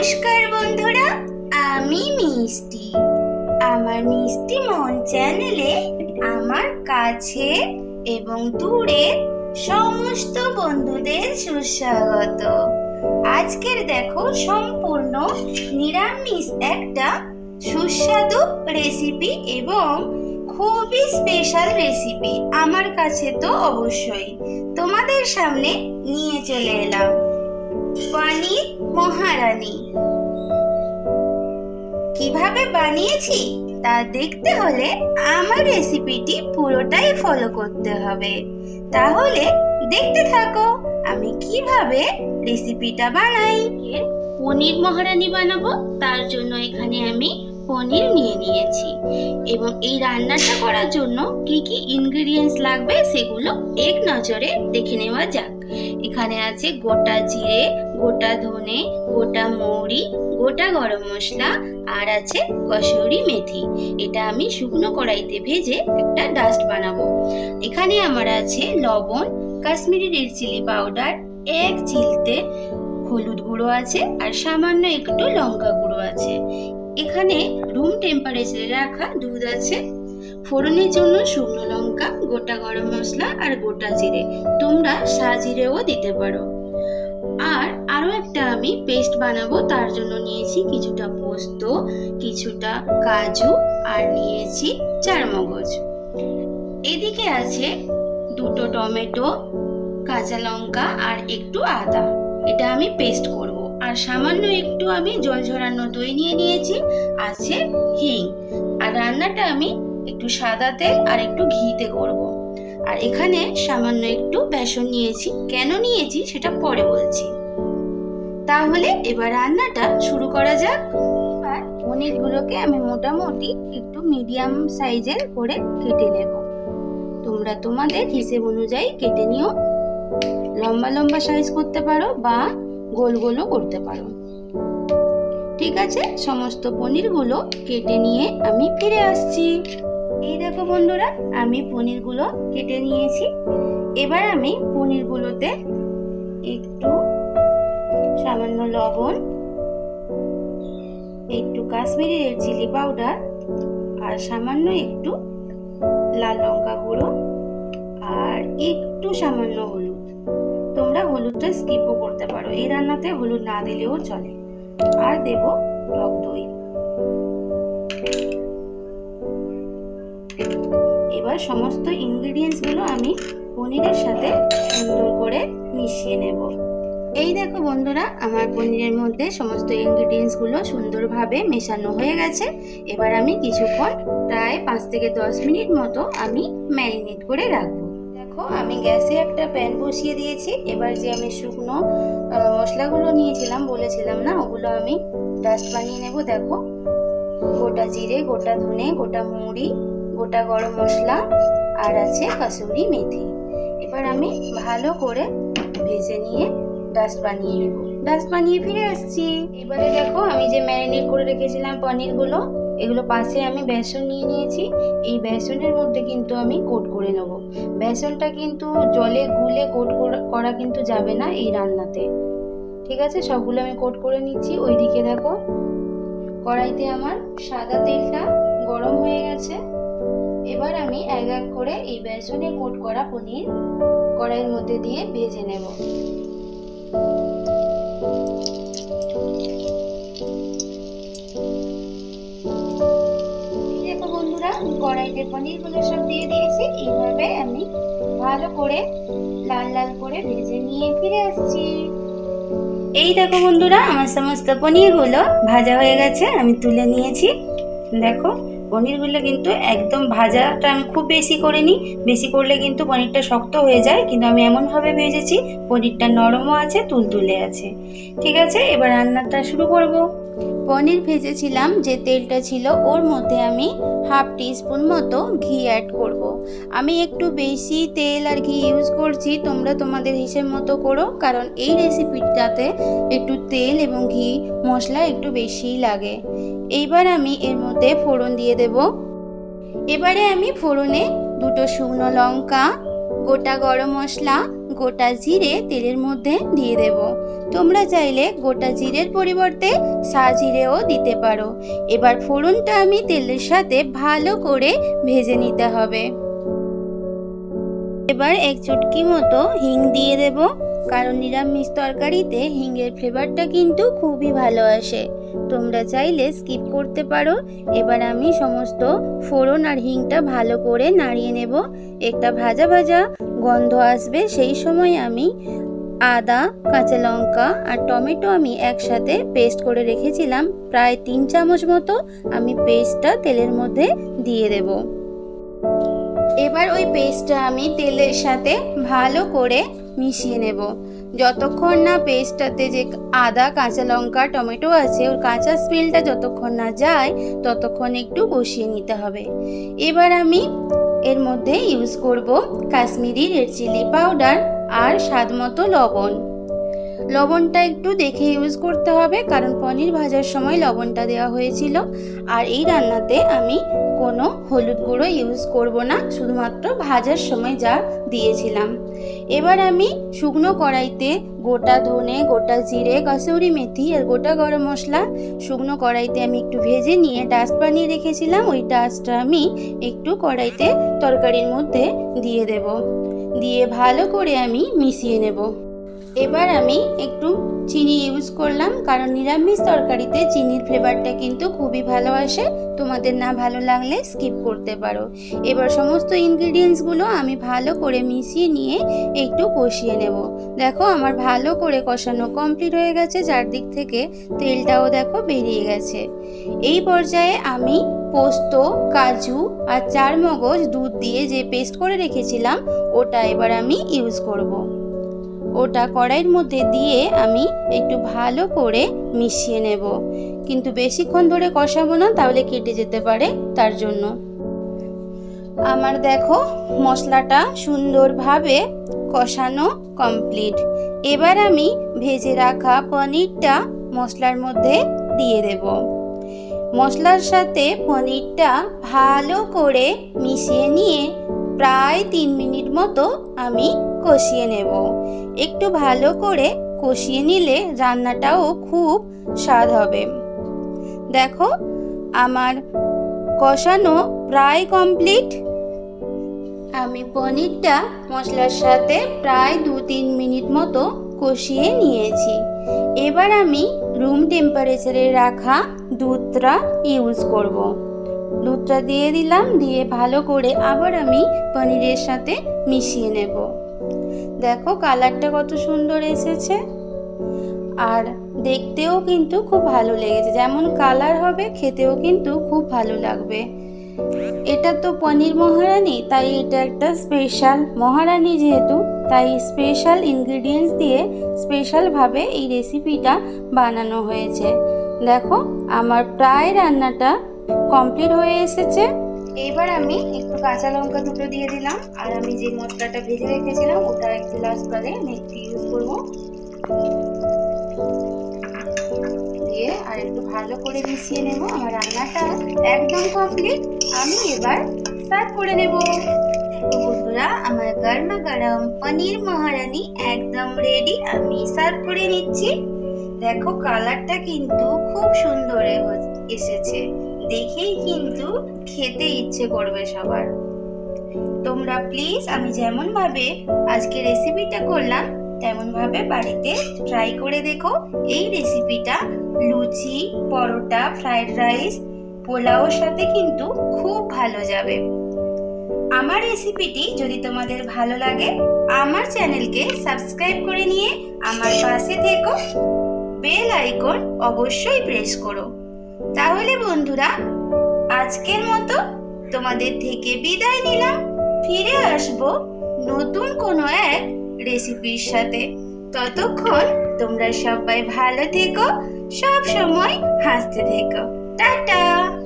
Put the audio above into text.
নমস্কার বন্ধুরা, আমি মিষ্টি। আমার মিষ্টি মন চ্যানেলে আমার কাছে এবং দূরে সমস্ত বন্ধুদের সুস্বাগত। আজকের দেখো সম্পূর্ণ নিরামিষ একটা সুস্বাদু রেসিপি এবং খুবই স্পেশাল রেসিপি আমার কাছে তো অবশ্যই। তোমাদের সামনে নিয়ে চলে এলাম। পনির মহারানী। কীভাবে বানিয়েছি তা দেখতে হলে আমার রেসিপিটি পুরোটাই ফলো করতে হবে। তাহলে দেখতে থাকো, আমি কীভাবে রেসিপিটা বানাই। পনির মহারানী বানাবো, তার জন্য এখানে আমি পনির নিয়ে নিয়েছি। এবং এই রান্নাটা করার জন্য কি কি ইনগ্রেডিয়েন্টস লাগবে সেগুলো এক নজরে দেখে নেওয়া যাক। এখানে আছে গোটা জিরে, গোটা ধনে, গোটা মৌরি, গোটা গরম মশলা আর আছে কসুরি মেথি। এটা আমি শুকনো কড়াইতে ভেজে একটা ডাস্ট বানাবো। এখানে আমার আছে লবণ, কাশ্মীরি রেড চিলি পাউডার, এক চিলতে হলুদ গুঁড়ো আছে আর সামান্য একটু লঙ্কা গুঁড়ো আছে। এখানে রুম টেম্পারেচারে রাখা দুধ আছে। ফোড়নের জন্য শুকনো লঙ্কা, গোটা গরম মশলা আর গোটা জিরে। তোমরা সা জিরেও দিতে পারো। আর আরও একটা আমি পেস্ট বানাবো, তার জন্য নিয়েছি কিছুটা পোস্ত, কিছুটা কাজু আর নিয়েছি চারমগজ। এদিকে আছে দুটো টমেটো, কাঁচা লঙ্কা আর একটু আদা। এটা আমি পেস্ট করব। আর সামান্য একটু আমি জল ঝরানো দই নিয়ে নিয়েছি, আছে হিং। আর রান্নাটা আমি একটু সাদা তেল আর একটু ঘিতে করব। আর এখানে সামান্য একটু বেসন নিয়েছি। কেন নিয়েছি সেটা পরে বলছি। তাহলে এবার রান্নাটা শুরু করা যাক। আর পনিরগুলোকে আমি মোটামুটি একটু মিডিয়াম সাইজের করে কেটে নেব। তোমরা তোমাদের হিসেব অনুযায়ী কেটে নিও। লম্বা লম্বা সাইজ করতে পারো বা গোল গোলও করতে পারো। ঠিক আছে, সমস্ত পনিরগুলো কেটে নিয়ে আমি ফিরে আসছি। এই দেখো বন্ধুরা, আমি পনিরগুলো কেটে নিয়েছি। এবার আমি পনিরগুলোতে একটু সামান্য লবণ, একটু কাশ্মীরি রেড চিলি পাউডার আর সামান্য একটু লাল লঙ্কা গুঁড়ো আর একটু সামান্য হলুদ। তোমরা হলুদটা স্কিপও করতে পারো, এই রান্নাতে হলুদ না দিলেও চলে। আর দেব টক দই। এবার সমস্ত ইনগ্রিডিয়েন্টসগুলো আমি পনিরের সাথে সুন্দর করে মিশিয়ে নেব। এই দেখো বন্ধুরা, আমার পনিরের মধ্যে সমস্ত ইনগ্রিডিয়েন্টসগুলো সুন্দরভাবে মেশানো হয়ে গেছে। এবার আমি কিছুক্ষণ প্রায় পাঁচ থেকে দশ মিনিট মতো আমি ম্যারিনেট করে রাখব। দেখো, আমি গ্যাসে একটা প্যান বসিয়ে দিয়েছি। এবার যে আমি শুকনো মশলাগুলো নিয়েছিলাম, বলেছিলাম না, ওগুলো আমি ডাস্ট বানিয়ে নেব। দেখো, গোটা জিরে, গোটা ধনে, গোটা মৌরি গোটা গরম মশলা আর আছে কাসুরি মেথি। এবার আমি ভালো করে ভেজে নিয়ে ডাস্ট বানিয়ে নেব। ডাস্ট বানিয়ে ফিরে আসছি। এবারে দেখো আমি যে ম্যারিনেট করে রেখেছিলাম পনিরগুলো, এগুলো পাশে আমি বেসন নিয়ে নিয়েছি। এই বেসনের মধ্যে কিন্তু আমি কোট করে নেব। বেসনটা কিন্তু জলে গুলে কোট করা কিন্তু যাবে না এই রান্নাতে। ঠিক আছে? সবগুলো আমি কোট করে নিচ্ছি। ওইদিকে দেখো কড়াইতে আমার সাদা তেলটা গরম হয়ে গেছে। এবার আমি এক এক করে এই বেসনে কোট করা পনির কড়াইয়ের মধ্যে দিয়ে ভেজে নেব। দেখো বন্ধুরা কড়াইতে পনিরগুলো সব দিয়ে দিয়েছি। এইভাবে আমি ভালো করে লাল লাল করে ভেজে নিয়ে ফিরে আসছি। এই দেখো বন্ধুরা, আমার সমস্ত পনিরগুলো ভাজা হয়ে গেছে, আমি তুলে নিয়েছি। দেখো পনিরগুলো কিন্তু একদম ভাজাটা আমি খুব বেশি করিনি। বেশি করলে কিন্তু পনিরটা শক্ত হয়ে যায়, কিন্তু আমি এমনভাবে ভেজেছি, পনিরটা নরমও আছে, তুলতুলে আছে। ঠিক আছে, এবার রান্নাটা শুরু করব। পনির ভেজেছিলাম যে তেলটা ছিল, ওর মধ্যে আমি হাফ টিস্পুন মতো ঘি অ্যাড করব। আমি একটু বেশি তেল আর ঘি ইউজ করছি, তোমরা তোমাদের হিসেব মতো করো, কারণ এই রেসিপিটাতে একটু তেল এবং ঘি মশলা একটু বেশিই লাগে। এইবার আমি এর মধ্যে ফোড়ন দিয়ে দেব। এবারে আমি ফোড়নে দুটো শুকনো লঙ্কা, গোটা গরম মশলা, গোটা জিরে তেলের মধ্যে দিয়ে দেব। তোমরা চাইলে গোটা জিরের পরিবর্তে সা জিরেও দিতে পারো। এবার ফোড়নটা আমি তেলের সাথে ভালো করে ভেজে নিতে হবে। এবার এক চুটকি মতো হিং দিয়ে দেব, কারণ নিরামিষ তরকারিতে হিংয়ের ফ্লেভারটা কিন্তু খুবই ভালো আসে। তোমরা চাইলে স্কিপ করতে পারো। এবার আমি সমস্ত ফোড়ন আর হিংটা ভালো করে নাড়িয়ে নেব। একটা ভাজা ভাজা গন্ধ আসবে, সেই সময় আমি আদা, কাঁচা লঙ্কা আর টমেটো আমি একসাথে পেস্ট করে রেখেছিলাম। প্রায় তিন চামচ মতো আমি পেস্টটা তেলের মধ্যে দিয়ে দেবো। এবার ওই পেস্টটা আমি তেলের সাথে ভালো করে মিশিয়ে নেব। যতক্ষণ না পেস্টটাতে যে আদা, কাঁচা লঙ্কা, টমেটো আছে, ওর কাঁচা স্মেলটা যতক্ষণ না যায়, ততক্ষণ একটু কষিয়ে নিতে হবে। এবার আমি এর মধ্যে ইউজ করব কাশ্মীরি রেড চিলি পাউডার আর স্বাদ মতো লবণ। লবণটা একটু দেখে ইউজ করতে হবে, কারণ পনির ভাজার সময় লবণটা দেওয়া হয়েছিল। আর এই রান্নাতে আমি কোনো হলুদ গুঁড়ো ইউজ করব না, শুধুমাত্র ভাজার সময় যা দিয়েছিলাম। এবার আমি শুকনো কড়াইতে গোটা ধনে, গোটা জিরে, কসুরি মেথি আর গোটা গরম মশলা শুকনো কড়াইতে আমি একটু ভেজে নিয়ে ডাস্ট বানিয়ে রেখেছিলাম। ওই ডাস্টটা আমি একটু কড়াইতে তরকারির মধ্যে দিয়ে দেব। দিয়ে ভালো করে আমি মিশিয়ে নেব। এবার আমি একটু চিনি ইউজ করলাম, কারণ নিরামিষ তরকারিতে চিনির ফ্লেভারটা কিন্তু খুবই ভালো আসে। তোমাদের না ভালো লাগলে স্কিপ করতে পারো। এবার সমস্ত ইনগ্রিডিয়েন্টসগুলো আমি ভালো করে মিশিয়ে নিয়ে একটু কষিয়ে নেব। দেখো আমার ভালো করে কষানো কমপ্লিট হয়ে গেছে, চারদিক থেকে তেলটাও দেখো বেরিয়ে গেছে। এই পর্যায়ে আমি পোস্ত, কাজু আর চার মগজ দুধ দিয়ে যে পেস্ট করে রেখেছিলাম, ওটা এবার আমি ইউজ করব। ওটা কড়াইয়ের মধ্যে দিয়ে আমি একটু ভালো করে মিশিয়ে নেব। কিন্তু বেশিক্ষণ ধরে কষাবো না, তাহলে কেটে যেতে পারে তার জন্য। আমার দেখো, মশলাটা সুন্দরভাবে কষানো কমপ্লিট। এবার আমি ভেজে রাখা পনিরটা মশলার মধ্যে দিয়ে দেব। মশলার সাথে পনিরটা ভালো করে মিশিয়ে নিয়ে প্রায় তিন মিনিট মতো আমি কষিয়ে নেব। একটু ভালো করে কষিয়ে নিলে রান্নাটাও খুব স্বাদ হবে। দেখো, আমার কষানো প্রায় কমপ্লিট। আমি পনিরটা মশলার সাথে প্রায় দু তিন মিনিট মতো কষিয়ে নিয়েছি। এবার আমি রুম টেম্পারেচারে রাখা দুধটা ইউজ করব। দুধটা দিয়ে দিলাম, দিয়ে ভালো করে আবার আমি পনিরের সাথে মিশিয়ে নেব। দেখো কালারটা কত সুন্দর এসেছে। আর দেখতেও কিন্তু খুব ভালো লেগেছে। যেমন কালার হবে, খেতেও কিন্তু খুব ভালো লাগবে। এটা তো পনির মহারানি, তাই এটা একটা স্পেশাল মহারানি যেহেতু, তাই স্পেশাল ইনগ্রিডিয়েন্টস দিয়ে স্পেশালভাবে এই রেসিপিটা বানানো হয়েছে। দেখো, আমার প্রায় রান্নাটা কমপ্লিট হয়ে এসেছে। এবার আমি একটু কাঁচা লঙ্কা দুটো দিয়ে দিলাম, আর আমি যে মশলাটা ভেজে রেখেছিলাম, ওটা একটু লাস্ট করে আমি একটু ইউজ করব। দিয়ে আর একটু ভালো করে মিশিয়ে নেব, আমার রান্নাটা একদম কমপ্লিট আমি এবার সার্ভ করে নেব। বন্ধুরা, আমার গরমা গরম পনির মহারানি একদম রেডি আমি সার্ভ করে নিচ্ছি। দেখো কালারটা কিন্তু খুব সুন্দর এসেছে। দেখেই কিন্তু খেতে ইচ্ছে করবে সবার। তোমরা প্লিজ আমি যেমন ভাবে আজকে রেসিপিটা করলাম তেমন ভাবে বাড়িতে ট্রাই করে দেখো। এই রেসিপিটা লুচি, পরোটা ফ্রাইড রাইস পোলাওর সাথে কিন্তু খুব ভালো যাবে। আমার রেসিপিটি যদি তোমাদের ভালো লাগে, আমার চ্যানেলকে সাবস্ক্রাইব করে নিয়ে আমার পাশে থেকো। বেল আইকন অবশ্যই প্রেস করো। তাহলে বন্ধুরা, আজকের মতো তোমাদের থেকে বিদায় নিলাম। ফিরে আসব নতুন কোনো এক রেসিপির সাথে। ততক্ষণ তোমরা সবাই ভালো থেকো সব সময় হাসতে থেকো। টাটা!